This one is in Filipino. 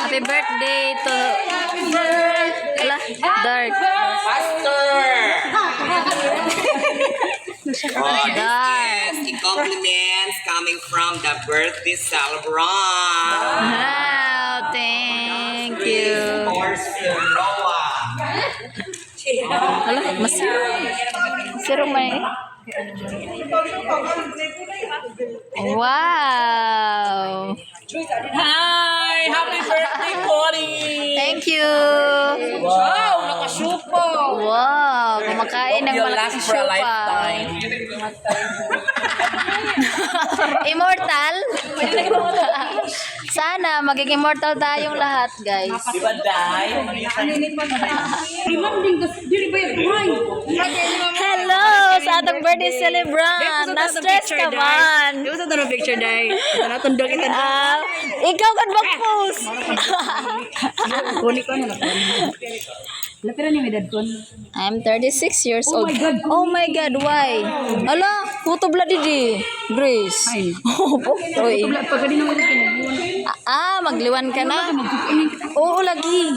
Happy birthday to... Ala, Dark. Pastor! oh, Dark. yes, the compliments coming from the birthday celebrant. Wow, thank you. For Sir Noah. Ala, masiro. Masiro may... Eh. Wow. Thank you. Wow! Nakasupo! Wow, kumakain ng malaking last for a sopa. lifetime. Immortal? Sana magiging immortal tayong lahat, guys. Di ba, Day? Hello sa atong birthday celebrant. Na-stress ka man. Di ba sa tanong picture, Day? Ito na, tundok kita. Ah, ikaw kan mag-post. Kunin ko na. Lapira ni medad kon. I'm 36 years old. Oh my God, why? Ala, kutob la didi. Grace. Ay. Oh, Oy. Di naman ito Ah, magliwan ka na? Oo, lagi.